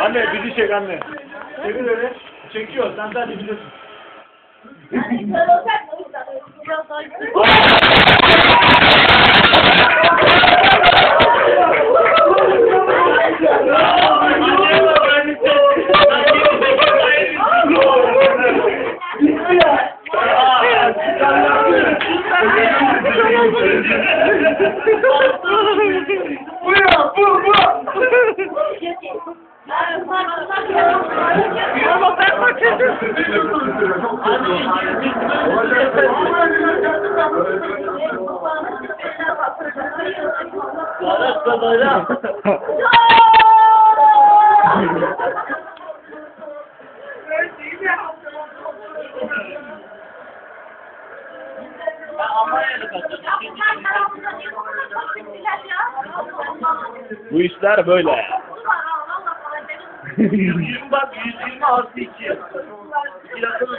Anne bizi çek anne. Çekil öyle. Çekiyor. Sen sadece biliyorsun. Bu ya bu bu. Bu işler böyle. 120 bak 120 artı 2. Yakını